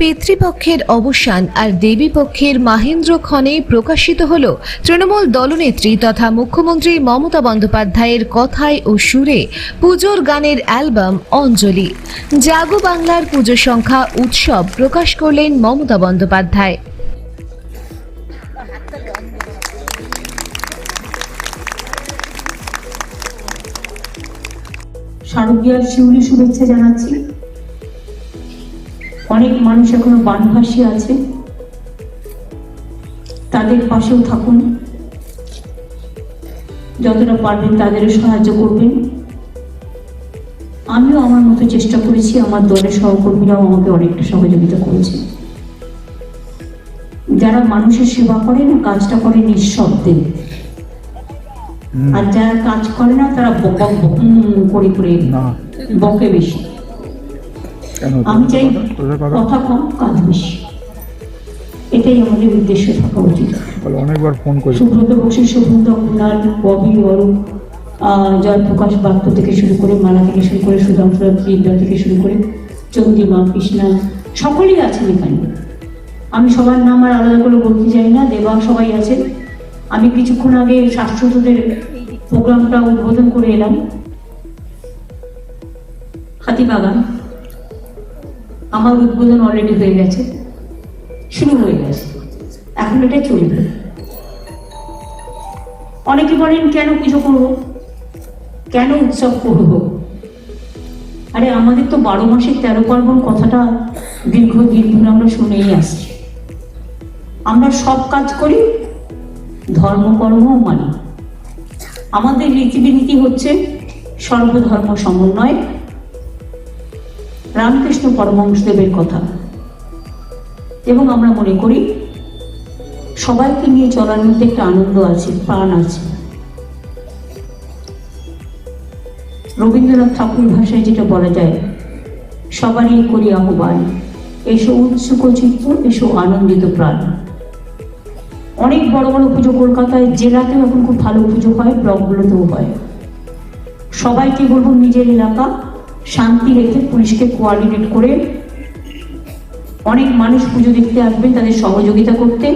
পিতৃপক্ষের অবসান আর দেবীপক্ষের মাহেন্দ্র ক্ষণে প্রকাশিত হল তৃণমূল দলনেত্রী তথা মুখ্যমন্ত্রী মমতা বন্দ্যোপাধ্যায়ের কথায় ও সুরে পুজোর গানের অ্যালবাম অঞ্জলি। জাগো বাংলার পুজো সংখ্যা উৎসব প্রকাশ করলেন মমতা বন্দ্যোপাধ্যায়। শারদীয়ার শিউলি শুভেচ্ছা জানাচ্ছি। অনেক মানুষ এখনও বানভাসী আছে। তাদের পাশেও থাকুন। যতটা পারবেন তাদেরও সাহায্য করবেন। আমিও আমার মতো চেষ্টা করেছি আমার দলের সহকর্মীরাও আমাকে অনেকটা সহযোগিতা করেছে। যারা মানুষের সেবা করে না কাজটা করে নিঃশব্দে। আর যারা কাজ করে না তারা বক বক বক করে করে বকে বেশি। আমি চাই কথা? কম কাজ বেশি। এটাই আমাদের উদ্দেশ্য থাকা উচিত। অনেকবার ফোন করি। সুব্রত বক্সী কুণাল ববি জয়প্রকাশ বাক্য থেকে শুরু করে মালা থেকে শুরু করে বিদ্যা থেকে শুরু করে চন্দ্রিমা কৃষ্ণা সকলেই আছেন এখানে। আমি সবার নাম আর আলাদা করে বলতে চাই না দেবা সবাই আছে আমি কিছুক্ষণ আগে শাশ্বতদের প্রোগ্রামটা উদ্বোধন করে এলাম। হাতিবাগান। আমার উদ্বোধন অলরেডি হয়ে গেছে, শুরু হয়ে গেছে। এখন এটা চলবে। অনেকে বলেন, কেন পুজো করব? কেন উৎসব করব? আরে, আমাদের তো বারো মাসের তেরো পার্বণ কথাটা দীর্ঘদিন ধরে আমরা শুনেই আসছি। আমরা সব কাজ করি ধর্মকর্মও মানি। আমাদের রীতিবিনীতি হচ্ছে সর্বধর্ম সমন্বয় রামকৃষ্ণ পরমহংসদেবের কথা। এবং আমরা মনে করি, সবাইকে নিয়ে চলার মধ্যে একটা আনন্দ আছে, প্রাণ আছে। রবীন্দ্রনাথ ঠাকুর ভাষায় যেটা বলা যায়, সবারই করি আহ্বান, এসো উৎসুক চিত্ত, এসো আনন্দিত প্রাণ। অনেক বড় বড় পুজো কলকাতায়, জেলাতেও এখন খুব ভালো পুজো হয়, ব্লকগুলোতেও হয়। সবাইকে বলব, নিজের এলাকা শান্তি রেখে পুলিশকে কোয়ার্ডিনেট করে অনেক মানুষ পুজো দেখতে আসবেন, তাদের সহযোগিতা করতে।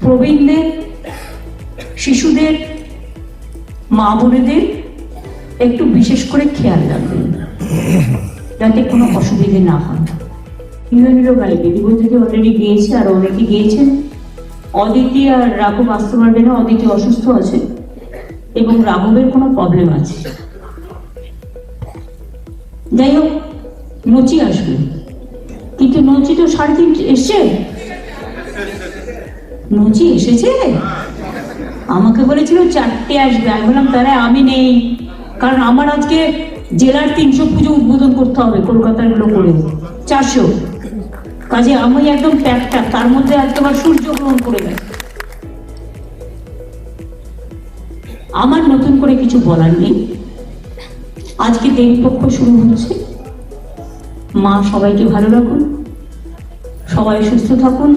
প্রবীণদের, শিশুদের, মা বোনেদের একটু বিশেষ করে খেয়াল রাখবেন যাতে কোনো অসুবিধে না হয়। গাইবে দিবই থেকে অলরেডি গিয়েছে, আর অনেকে গিয়েছেন। অদিতি আর রাঘব আসতে পারবে না অদিতি অসুস্থ আছে এবং রাঘবের কোনো প্রবলেম আছে। যাই হোক নচি আসবে। কিন্তু নচি তো সাড়ে তিনটে এসছে? নচি এসেছে? আমাকে বলেছিল চারটে আসবে। আমি বললাম, তাহলে আমি নেই। কারণ আমার আজকে জেলার তিনশো পুজো উদ্বোধন করতে হবে, কলকাতারগুলো করে। চারশো। কাজে আমি একদম প্যাকটা তার মধ্যে আজকে আবার সূর্য গ্রহণ করে গেছে। আমার নতুন করে কিছু বলার নেই। আজকে দেবীপক্ষ শুরু হচ্ছে। মা সবাইকে ভালো রাখুন, সবাই সুস্থ থাকুন,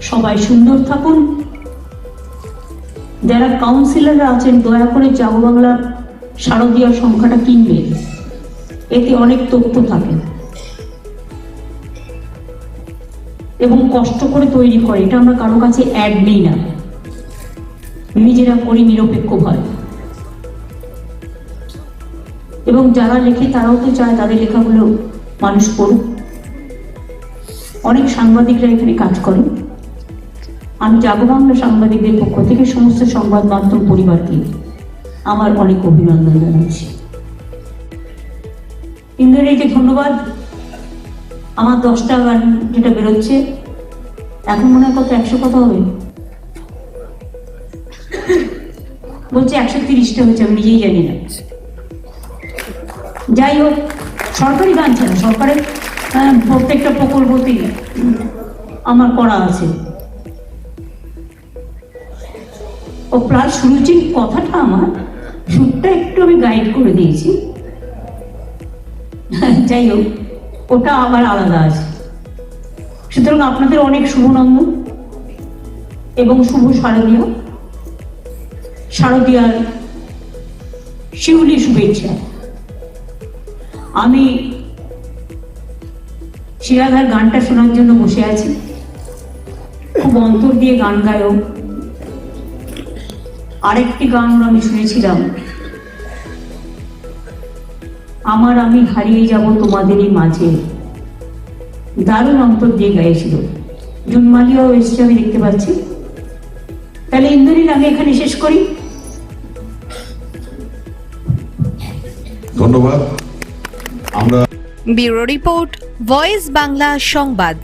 সবাই সুন্দর থাকুন। যারা কাউন্সিলররা আছেন, দয়া করে জাগো বাংলার শারদীয় সংখ্যাটা কিনবেন এতে অনেক তথ্য থাকে। এবং কষ্ট করে তৈরি করে, এটা আমরা কারও কাছে অ্যাড নেই না। নিজেরা করি নিরপেক্ষ ভয়। এবং যারা লেখে তারাও তো চায় তাদের লেখাগুলো মানুষ পড়ুক। অনেক সাংবাদিকরা এখানে কাজ করে আমি জাগো বাংলা সাংবাদিকদের পক্ষ থেকে সমস্ত সংবাদ মাধ্যম পরিবারকে আমার অনেক অভিনন্দন জানাচ্ছি। ইন্দ্রেকে ধন্যবাদ, আমার দশটা গান যেটা বেরোচ্ছে, এখন মনে হয় কত একশো কথা হবে? বলছে একশো তিরিশটা হয়েছে, আমি নিজেই জানি না। যাই হোক, সরকারি গান ছাড়া সরকারের প্রত্যেকটা প্রকল্পতেই আমার করা আছে। ও প্লাস সুরুচির কথাটা আমার, সুরটা একটু আমি গাইড করে দিয়েছি। যাই হোক, ওটা আবার আলাদা আছে। সুতরাং আপনাদের অনেক শুভনন্দন এবং শুভ শারদীয়, শারদীয়ার শিউলি শুভেচ্ছা। আমি শিরাধার গানটা শোনার জন্য বসে আছি। খুব অন্তর দিয়ে গান গায়ও আরেকটি গান আমি শুনেছিলাম। আমার আমি হারিয়ে যাব তোমাদেরই মাঝে। দারুণ অন্তর দিয়ে গাইছিল জুনমালিয়াও এসছে, আমি দেখতে পাচ্ছি। তাহলে ইন্দ্রিল আমি এখানে শেষ করি। ধন্যবাদ। ব্যুরো রিপোর্ট ভয়েস বাংলা সংবাদ।